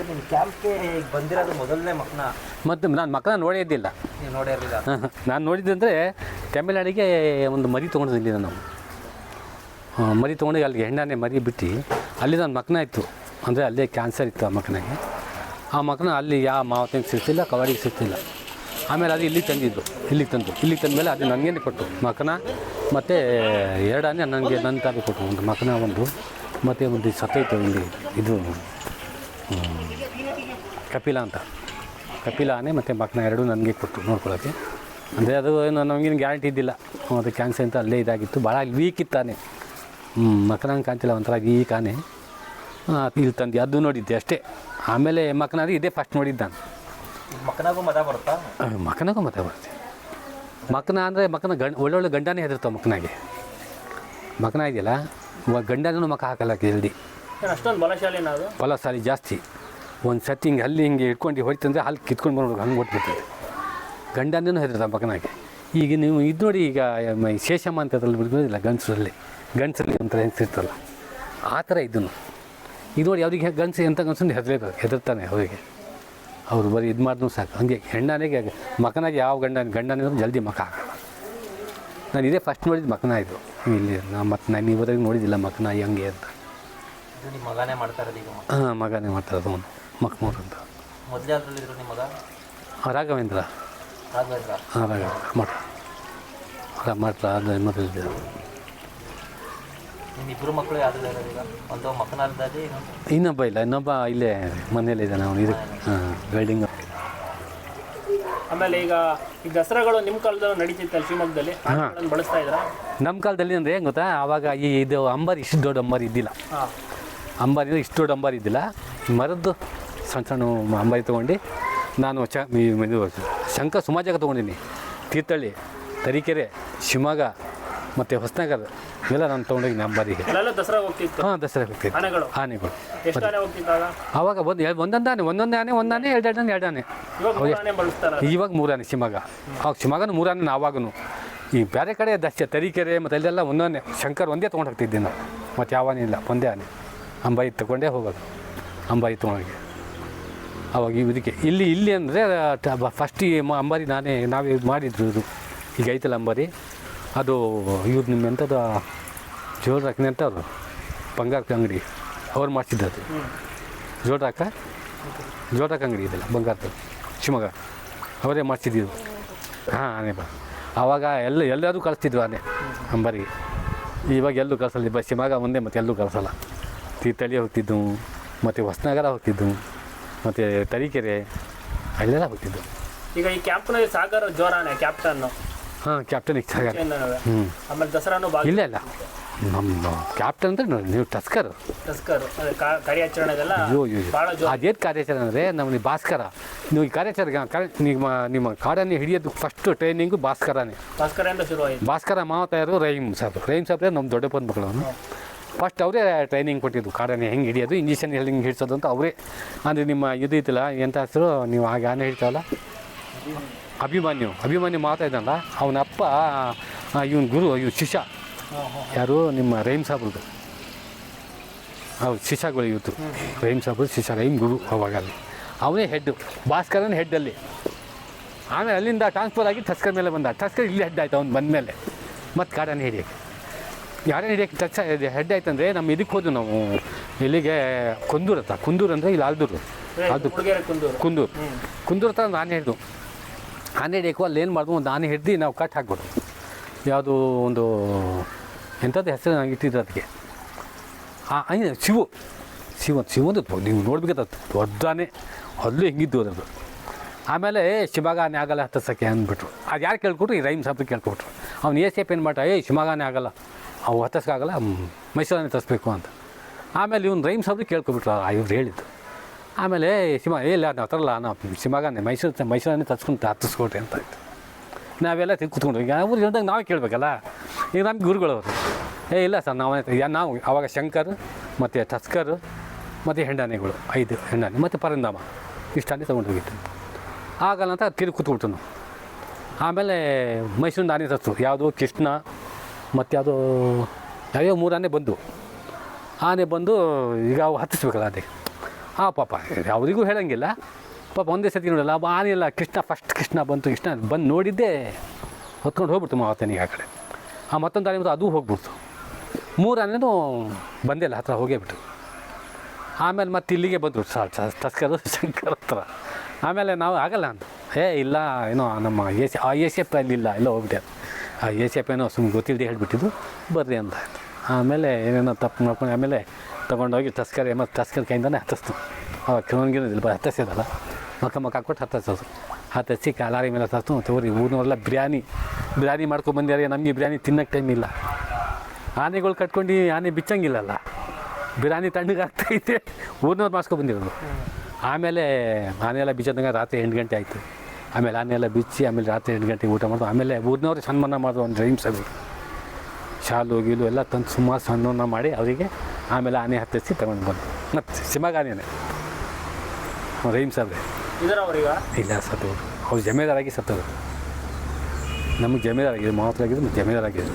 ಇದು ನಿಮ್ಮ ಕ್ಯಾಂಪ್ಗೆ ಈಗ ಬಂದಿರೋದು ಮೊದಲನೇ ಮಕ್ಕನ ಮತ್ತು ನಾನು ಮಕ್ಕಳ ನೋಡೇ ಇದ್ದಿಲ್ಲ. ನೀವು ನೋಡಿರಲಿಲ್ಲ ನಾನು ನೋಡಿದ್ದಂದರೆ ತಮಿಳ್ನಾಡಿಗೆ ಒಂದು ಮರಿ ತೊಗೊಂಡಿದ್ದೀನಿ ನಾನು. ಮರಿ ತೊಗೊಂಡು ಅಲ್ಲಿಗೆ ಹೆಣ್ಣಾನೆ ಮರಿ ಬಿಟ್ಟು ಅಲ್ಲಿ ನನ್ನ ಮಕ್ಕನ ಇತ್ತು. ಅಂದರೆ ಅಲ್ಲೇ ಕ್ಯಾನ್ಸರ್ ಇತ್ತು ಆ ಮಕ್ಕನಿಗೆ ಆ ಮಕ್ಕನ ಅಲ್ಲಿ ಯಾವ ಮಾವತಿಗೆ ಸಿಗ್ತಿಲ್ಲ ಕವಾಡಿಗೆ ಸಿಗ್ತಿಲ್ಲ. ಆಮೇಲೆ ಅದು ಇಲ್ಲಿಗೆ ತಂದಿದ್ದು ಇಲ್ಲಿಗೆ ತಂದು. ಇಲ್ಲಿಗೆ ತಂದಮೇಲೆ ಅದು ನನಗೇನೆ ಕೊಟ್ಟು ಮಕ್ಕನ ಮತ್ತು ಎರಡನೇ ನನಗೆ ನನ್ನ ತಾಯಿ ಕೊಟ್ಟು ಒಂದು ಮಕ್ಕನ ಒಂದು. ಮತ್ತು ಒಂದು ಸತ್ತೈತೆ ಒಂದು ಇದು. ಕಪಿಲ ಅಂತ. ಕಪಿಲ ಆನೆ ಮತ್ತು ಮಕ್ಕನ ಎರಡು ನನಗೆ ಕೊಟ್ಟು ನೋಡ್ಕೊಳ್ಳೋಕ್ಕೆ ಅಂದರೆ ಅದು ಏನು ನಮಗೇನು ಗ್ಯಾರಂಟಿ ಇದ್ದಿಲ್ಲ. ಅದು ಕ್ಯಾನ್ಸರ್ ಅಂತ ಅಲ್ಲೇ ಇದಾಗಿತ್ತು. ಭಾಳ ವೀಕ್ ಇತ್ತಾನೆ ಹ್ಞೂ ಮಕ್ಕನಂಗೆ ಕಾಣ್ತಿಲ್ಲ ಒಂಥರ ವೀಕ್ ಆನೆ. ಇಲ್ಲಿ ತಂದು ಅದು ನೋಡಿದ್ದೆ ಅಷ್ಟೇ. ಆಮೇಲೆ ಮಕ್ಕನಾದ್ರೆ ಇದೇ ಫಸ್ಟ್ ನೋಡಿದ್ದು ನಾನು. ಮಕ್ಕನಾಗೂ ಮತ ಬರುತ್ತಾ? ಮಕ್ಕನಾಗೂ ಮತ ಬರುತ್ತೆ. ಮಕ್ಕನ ಅಂದರೆ ಮಕ್ಕನ ಗಂಡ ಒಳ್ಳೊಳ್ಳೆ ಗಂಡನೇ ಹೆದರ್ತಾವೆ ಮಕ್ಕನಾಗೆ ಮಕ್ಕನ ಇದೆಯಲ್ಲ? ಗಂಡನೂ ಮಕ್ಕ ಹಾಕಲ್ಲ ಜಲ್ದಿ. ಅಷ್ಟೊಂದು ಬಲಶಾಲಿ ಜಾಸ್ತಿ. ಒಂದು ಸತಿ ಹಿಂಗೆ ಅಲ್ಲಿ ಹಿಂಗೆ ಇಟ್ಕೊಂಡು ಹೊಡಿತಂದ್ರೆ ಅಲ್ಲಿ ಕಿತ್ಕೊಂಡು ಬರೋದು ಹಂಗೆ ಕೊಟ್ಬಿಡ್ತದೆ ಗಂಡನೂ ಹೆದರ್ತಾವೆ ಮಗನಾಗೆ ಈಗ ನೀವು ಇದು ನೋಡಿ ಈಗ ಶೇಷಮ್ಮ ಅಂತ ಬಿಡ್ಬೋದಿಲ್ಲ ಗಂಡಸರಲ್ಲಿ ಗಂಡಸರಲ್ಲಿ ಒಂಥರ ಹೆಂಗ್ಸಿರ್ತಲ್ಲ ಆ ಥರ ಇದನ್ನು ಇದು ನೋಡಿ ಅವ್ರಿಗೆ ಗಂಡಸು ಎಂಥ ಗಂಡಸು ಹೆದರ್ಬೇಕು ಹೆದರ್ತಾನೆ ಅವರಿಗೆ. ಅವರು ಬರೀ ಇದು ಮಾಡಿದ್ರು ಸಾಕು. ಹಂಗೆ ಹೆಣ್ಣನಿಗೆ ಮಕ್ಕನಾಗೆ ಯಾವ ಗಂಡ ಗಂಡನೇ ಜಲ್ದಿ ಮಕ ಆಗಲ್ಲ. ನಾನು ಇದೇ ಫಸ್ಟ್ ನೋಡಿದ್ದು ಮಕ್ಕನ ಇದು ಇಲ್ಲಿ ನಾ ಮತ್ತು ನಾನು ಇವತ್ತಿಗೆ ನೋಡಿದ್ದಿಲ್ಲ ಮಕ್ಕನ ಹೆಂಗೆ ಅಂತ. ಇದು ನಿಮ್ಮ ಮಗನೇ ಮಾಡ್ತಾ ಇರೋದು ಈಗ ಹಾಂ ಮಗನೇ ಮಾಡ್ತಾರೆ ಅವನು ಮಕ್ಮೂರ್ ಅಂತ. ಮೊದಲೇ ಅದ್ರಲ್ಲಿ ಇದ್ರು ನಿಮ್ಮ ಮಗ? ರಾಘವೇಂದ್ರ. ರಾಘವೇಂದ್ರ. ಹಾಂ ರಾಘವೇಂದ್ರ ಮಠ ಮಠ ಅದು ಮೊದಲಿದ್ದ ನಿಮ್ಮ ಇಬ್ಬರು ಮಕ್ಕಳು ಯಾವ್ದು ಇರೋದು ಈಗ? ಒಂದು ಇನ್ನೊಂದು? ಇನ್ನೊಬ್ಬ ಇಲ್ಲ ಇನ್ನೊಬ್ಬ ಇಲ್ಲೇ ಮನೇಲಿ ಇದ್ದಾನೆ ಅವನು ಇದು ಹಾಂ ವೆಲ್ಡಿಂಗ್ ಆಮೇಲೆ ಈಗ ಈ ದಸರಾಗಳು ನಿಮ್ಮ ಕಾಲದಲ್ಲಿ ನಡೀತಿತ್ತಲ್ಲ ಶಿವಮೊಗ್ಗದಲ್ಲಿ? ಬಳಸ್ತಾ ಇದ್ರ? ನಮ್ಮ ಕಾಲದಲ್ಲಿ ಅಂದರೆ ಏನು ಗೊತ್ತಾ ಅವಾಗ ಈ ಇದು ಅಂಬರ್ ಇಷ್ಟು ದೊಡ್ಡ ಅಂಬರ್ ಇದ್ದಿಲ್ಲ. ಅಂಬಾರಿ ಇಷ್ಟು ದೊಡ್ಡ ಅಂಬಾರಿ ಇದ್ದಿಲ್ಲ. ಮರದ್ದು ಸಣ್ಣ ಸಣ್ಣ ಅಂಬಾರಿ ತೊಗೊಂಡು ನಾನು ಚ ಇದು ಶಂಕ ಸುಮಾರು ಜಾಗ ತೊಗೊಂಡಿನಿ. ತೀರ್ಥಹಳ್ಳಿ ತರೀಕೆರೆ ಶಿವಮೊಗ್ಗ ಮತ್ತು ಹೊಸನಗರ ಇವೆಲ್ಲ ನಾನು ತೊಗೊಂಡೋಗಿ ಅಂಬಾರಿಗೆ. ಹಾಂ ದಸರಾ ಹೋಗ್ತೀವಿ ಆನೆಗಳು? ಆನೆ ಆವಾಗ ಒಂದು ಒಂದೊಂದು ಆನೆ ಒಂದೊಂದು ಆನೆ ಒಂದಾನೆ ಎರಡು ಎರಡು ಆನೆ ಎರಡು ಆನೆ. ಇವಾಗ ಮೂರು ಆನೆ ಇವಾಗ ಮೂರಾನೆ ಶಿವಮೊಗ್ಗ. ಅವಾಗ ಶಿವಮೊಗ್ಗನೂ ಮೂರಾನೆ ಆವಾಗೂ ಈ ಬೇರೆ ಕಡೆ ದಶ ತರೀಕೆರೆ ಮತ್ತು ಅಲ್ಲೆಲ್ಲ ಒಂದೊಂದೇ ಶಂಕರ್ ಒಂದೇ ತೊಗೊಂಡು ಹೋಗ್ತಿದ್ದೆ ನಾವು ಮತ್ತು ಯಾವ ಆನೆ ಇಲ್ಲ ಒಂದೇ ಆನೆ. ಅಂಬಾಯಿ ತಗೊಂಡೇ ಹೋಗೋದು, ಅಂಬಾಯಿ ತೊಗೊಂಡೋಗಿ ಅವಾಗ ಇದಕ್ಕೆ, ಇಲ್ಲಿ ಇಲ್ಲಿ ಅಂದರೆ ಫಸ್ಟ್ ಈ ಅಂಬಾರಿ ನಾನೇ, ನಾವೇ ಮಾಡಿದ್ರು ಇದು. ಈಗ ಐತಲ್ಲ ಅಂಬಾರಿ? ಅದು ಇವ್ರು ನಿಮ್ಮ ಎಂಥದ್ದು ಜೋಡ್ರಾಕ್ನೆ ಅಂತ ಅವರು ಬಂಗಾರ ಅಂಗಡಿ. ಅವ್ರು ಮಾಡಿಸಿದ್ದದು ಜೋಡ್ರಾಕ ಜೋಡಾಕ ಅಂಗಡಿ ಇದೆಲ್ಲ ಬಂಗಾರದ ಶಿವಮೊಗ್ಗ. ಅವರೇ ಮಾಡಿಸಿದ್ದು ಹಾಂ ಆನೆ ಬಾ. ಆವಾಗ ಎಲ್ಲ ಎಲ್ಲರೂ ಕಳಿಸ್ತಿದ್ವು ಆನೆ ಅಂಬಾರಿಗೆ. ಇವಾಗ ಎಲ್ಲೂ ಕಳಿಸಲ್ಲ ಬಸ್, ಶಿವಮೊಗ್ಗ ಒಂದೇ ಮತ್ತೆ ಎಲ್ಲೂ ಕಳ್ಸಲ್ಲ. ತೀರ್ಥಹಳ್ಳಿ ಹೋಗ್ತಿದ್ದು ಮತ್ತು ಹೊಸನಗರ ಹೋಗ್ತಿದ್ದು ಮತ್ತು ತರೀಕೆರೆ ಅಲ್ಲೆಲ್ಲ ಹೋಗ್ತಿದ್ದು. ಈಗ ಈ ಕ್ಯಾಪ್ಟನ್ ಸಾಗರ ಜೋರಾನೆ ಕ್ಯಾಪ್ಟನ್ನು ಹಾಂ ಕ್ಯಾಪ್ಟನ್ ಸಾಗರ್. ಹ್ಞೂ ಆಮೇಲೆ ದಸರಾನು ಭಾಗ ಇಲ್ಲ ಇಲ್ಲ. ನಮ್ಮ ಕ್ಯಾಪ್ಟನ್ ಅಂದರೆ ನೀವು ಟಸ್ಕರ್ ತಸ್ಕರ್ ಅದೇ ಕಾ- ಕಾರ್ಯಾಚರಣೆದೆಲ್ಲ ಅಯ್ಯೋ ಅಯ್ಯೋ ಭಾಳ ಜೋರ. ಅದೇನು ಕಾರ್ಯಾಚರಣೆ ಅಂದರೆ ನಮ್ಮಲ್ಲಿ ಭಾಸ್ಕರ. ನೀವು ಈ ಕಾರ್ಯಾಚರಣೆ ಕರೆ- ನಿಮ್ಮ ನಿಮ್ಮ ಕಾಡನ್ನು ಹಿಡಿಯೋದು ಫಸ್ಟ್ ಟ್ರೈನಿಂಗು ಭಾಸ್ಕರನೇ. ಭಾಸ್ಕರ ಶುರು ಭಾಸ್ಕರ ಮಾವತಾಯರು ರಹೀಮ್ ಸಾಬ್ ರಹೀಮ್ ಸಾಬ್ರೆ ನಮ್ಮ ದೊಡ್ಡಪ್ಪನ ಮಕ್ಕಳು ಫಸ್ಟ್ ಅವರೇ ಟ್ರೈನಿಂಗ್ ಕೊಟ್ಟಿದ್ದು, ಕಾಡನ್ನು ಹೆಂಗೆ ಹಿಡಿಯೋದು ಇಂಜೆಕ್ಷನ್ ಹೆಂಗೆ ಹಿಡಿಸೋದು ಅಂತ ಅವರೇ. ಅಂದರೆ ನಿಮ್ಮ ಇದು ಇತ್ತಲ್ಲ ಎಂಥ ಹೆಸರು? ನೀವು ಹಾಗೆ ಆನೆ ಹೇಳ್ತಾವಲ್ಲ ಅಭಿಮನ್ಯು ಅಭಿಮನ್ಯು ಮಾತಾ ಇದ್ದಲ್ಲ ಅವನ ಅಪ್ಪ ಇವನ್ ಗುರು ಇವ್ ಶಿಷ್ಯ. ಯಾರು? ನಿಮ್ಮ ರೈಮ್ ಸಾಬ್ರದ್ದು ಹೌದು, ಶಿಷ್ಯಗಳು ಇವತ್ತು. ರೈಮ್ ಸಾಬ್ರು ಶಿಷ್ಯ, ರೈಮ್ ಗುರು ಅವಾಗ ಅಲ್ಲಿ ಅವನೇ ಹೆಡ್ಡು ಭಾಸ್ಕರನ ಹೆಡ್ಡಲ್ಲಿ ಆಮೇಲೆ ಅಲ್ಲಿಂದ ಟ್ರಾನ್ಸ್ಫರ್ ಆಗಿ ಟಸ್ಕರ್ ಮೇಲೆ ಬಂದ. ಟಸ್ಕರ್ ಇಲ್ಲಿ ಹೆಡ್ ಆಯ್ತು, ಅವ್ನು ಬಂದಮೇಲೆ. ಮತ್ತು ಕಾಡನ್ನು ಹಿಡಿಯೋಕ್ಕೆ. ಯಾರನ್ನ ಹಿಡಿಯೋಕ್ಕೆ ಟಚ್ ಹೆಡ್ ಆಯ್ತಂದರೆ ನಮ್ಮ ಇದಕ್ಕೆ ಹೋದ್ವಿ ನಾವು. ಇಲ್ಲಿಗೆ ಕುಂದೂರು ಹತ್ರ. ಕುಂದೂರು ಅಂದರೆ ಇಲ್ಲಿ ಆಲ್ದೂರು ಅದು ಕುಂದೂರ್. ಕುಂದೂರು. ಹತ್ರ ಒಂದು ಆನೆ ಹಿಡ್ದು ಆನೆ ಹಿಡಿಯಕ್ಕೂ ಅಲ್ಲಿ ಏನು ಮಾಡಿದ್ವು ಒಂದು ಆನೆ ಹಿಡ್ದು ನಾವು ಕಟ್ ಹಾಕ್ಬಿಡು. ಯಾವುದು ಒಂದು ಎಂಥದ್ದು ಹೆಸರು ನಂಗೆ ಇಟ್ಟಿದ್ರು ಅದಕ್ಕೆ ಆ ಆನೆ ಶಿವು. ಶಿವ ಶಿವಂದು ನೀವು ನೋಡ್ಬೇಕಾದ ದೊಡ್ಡಾನೆ ಅಲ್ಲೂ ಹೆಂಗಿದ್ದು ಅದರದ್ದು. ಆಮೇಲೆ ಆನೆ ಆಗಲ್ಲ ಹತ್ತಸಕ್ಕೆ ಅಂದ್ಬಿಟ್ರು. ಅದು ಯಾರು ಕೇಳ್ಕೊಟ್ರು? ಈ ರೈಮ್ ಸಾಬ್ದು ಕೇಳ್ಕೊಟ್ರು. ಅವ್ನು ಎ ಸೇಪ್ ಏನು ಮಾಡ್ಟ ಏ ಶಿವಗಾನೆ ಆಗಲ್ಲ. ಅವು ಹತ್ತಿಸ್ಕಾಗಲ್ಲ ಮೈಸೂರನ್ನೇ ತರಿಸ್ಬೇಕು ಅಂತ. ಆಮೇಲೆ ಇವ್ನು ರೈಮ್ ಅವ್ರಿಗೆ ಕೇಳ್ಕೊಬಿಟ್ರು ಇವ್ರು ಹೇಳಿದ್ದು. ಆಮೇಲೆ ಸಿಮ ಏ, ಇಲ್ಲ, ನಾವು ತರಲ್ಲ, ನಾವು ಶಿವಮೊಗ್ಗನೇ ಮೈಸೂರು ಮೈಸೂರನ್ನೇ ತರಿಸ್ಕೊಂಡು ಹತ್ತಿಸ್ಕೊಟ್ರಿ ಅಂತ ಆಯ್ತು ನಾವೆಲ್ಲ ಕೂತ್ಕೊಂಡು ಈಗ ಅವ್ರು ಹೇಳ್ದಾಗ ನಾವೇ ಕೇಳಬೇಕಲ್ಲ? ಈಗ ನಮ್ಗೆ ಗುರುಗಳವರು. ಏ, ಇಲ್ಲ ಸರ್, ನಾವೇ ನಾವು, ಅವಾಗ ಶಂಕರ್, ಮತ್ತು ಟಸ್ಕರ್ ಮತ್ತು ಹೆಂಡಾನೆಗಳು, ಐದು ಹೆಂಡಾನೆ, ಮತ್ತು ಪರಂದಾಮ ಇಷ್ಟಾನೆ ತೊಗೊಂಡು ಹೋಗಿತ್ತು ಆಗಲ್ಲ ಅಂತ ತಿರುಗಿ ಕೂತ್ಕೊಳ್ತು ಆಮೇಲೆ ಮೈಸೂರಿಂದ ಆನೆ ತರಿಸು ಯಾವುದು? ಕೃಷ್ಣ ಮತ್ತು ಅದು, ಯಾವ್ಯಾವ ಮೂರು ಆನೆ ಬಂದು ಆನೆ ಬಂದು ಈಗ ಅವು ಹತ್ತಿಸ್ಬೇಕಲ್ಲ ಅದೇ ಆ ಪಾಪ ಅವರಿಗೂ ಹೇಳಂಗಿಲ್ಲ. ಪಾಪ ಒಂದೇ ಸತಿ ನೋಡಲ್ಲ ಆ ಆನೆ ಇಲ್ಲ ಕೃಷ್ಣ ಫಸ್ಟ್ ಕೃಷ್ಣ ಬಂತು, ಕೃಷ್ಣ ಬಂದು ನೋಡಿದ್ದೇ ಹೊತ್ಕೊಂಡು ಹೋಗ್ಬಿಡ್ತು ಮಾವತನಿಗೆ ಆ ಕಡೆ. ಆ ಮತ್ತೊಂದು ಆನೆ ಬಂತು, ಅದು ಹೋಗ್ಬಿಡ್ತು. ಮೂರು ಬಂದಿಲ್ಲ ಹತ್ರ ಹೋಗೇ ಬಿಟ್ಟು ಆಮೇಲೆ ಮತ್ತೆ ಇಲ್ಲಿಗೆ ಬಂದರು ತಸ್ಕರು, ಶಂಕರ್ ಹತ್ರ. ಆಮೇಲೆ ನಾವು ಆಗಲ್ಲ ಅಂತ ಏ, ಇಲ್ಲ, ಏನೋ ನಮ್ಮ ಎ ಸಿ ಆ ಎ ಸಿ ಎಫ್ ಅಲ್ಲಿ ಇಲ್ಲ, ಎಲ್ಲ ಹೋಗ್ಬಿಟ್ಟೆ. ಆ ಎ ಸಿ ಎಫ್ ಏನೋ ಸುಮ್ಮನೆ ಗೊತ್ತಿಲ್ಲದೆ ಹೇಳಿಬಿಟ್ಟಿದ್ದು. ಬರ್ರಿ ಅಂತ. ಆಮೇಲೆ ಏನೇನೋ ತಪ್ಪು ಮಾಡ್ಕೊಂಡು ಆಮೇಲೆ ತೊಗೊಂಡೋಗಿ ತಸ್ಕರ್ ಮತ್ತು ತಸ್ಕರ್ ಕೈಯಿಂದನೇ ಹತ್ತಿಸ್ತು. ಅವಾಗ ಬ ಹತ್ತಿಸಿದಲ್ಲ ಮಕ್ಕ ಮಕ್ಕ ಹಾಕ್ಬಿಟ್ಟು ಹತ್ತಿಸೋದು ಹತ್ತಿಸಿ ಕಾಲಾರಿ ಮೇಲೆ ಹತ್ತಿಸ್ತು. ತಗೋರಿ ಊರಿನವರೆಲ್ಲ ಬಿರಿಯಾನಿ ಬಿರಿಯಾನಿ ಮಾಡ್ಕೊಂಡು ಬಂದ್ಯಾರೆ ನಮಗೆ ಬಿರಿಯಾನಿ ತಿನ್ನೋಕ್ಕೆ ಟೈಮ್ ಇಲ್ಲ. ಆನೆಗಳು ಕಟ್ಕೊಂಡು ಆನೆ ಬಿಚ್ಚಂಗಿಲ್ಲಲ್ಲ. ಬಿರಿಯಾನಿ ತಣ್ಣಗೆ ಆಗ್ತೈತೆ ಊರಿನವ್ರು ಮಾಡ್ಸ್ಕೊಂಡು ಬಂದಿರೋದು. ಆಮೇಲೆ ಆನೆ ಎಲ್ಲ ಬಿಚ್ಚೋದಂಗೆ ರಾತ್ರಿ ಎಂಟು ಗಂಟೆ ಆಯಿತು. ಆಮೇಲೆ ಆನೆಲ್ಲ ಬಿಚ್ಚಿ ಆಮೇಲೆ ರಾತ್ರಿ ಎಂಟು ಗಂಟೆಗೆ ಊಟ ಮಾಡಿದ್ರು ಆಮೇಲೆ ಊರಿನವ್ರು ಸನ್ಮಾನ ಮಾಡಿದ್ರು ಒಂದು ರೈಮ್ಸ್ ಅದು. ಶಾಲು ಗೀಲು ಎಲ್ಲ ತಂದು ಸುಮಾರು ಸನ್ಮಾನ ಮಾಡಿ ಅವರಿಗೆ ಆಮೇಲೆ ಆನೆ ಹತ್ತಿಸಿ ತಗೊಂಡು ಬಂದು. ಮತ್ತು ಸಿಮಗ ಆನೆನೇ ರೈಮ್ಸ್ ಅವ್ರೆ ಇದರ ಅವ್ರೀಗ ಇಲ್ಲ ಸತ್ತೋದು ಅವ್ರು ಜಮೀದಾರಾಗಿ ಸತ್ತೋದು ನಮಗೆ ಜಮೀದಾರಾಗಿದ್ರು ಮಾತ್ರ ಮತ್ತು ಜಮೀದಾರಾಗಿದ್ದು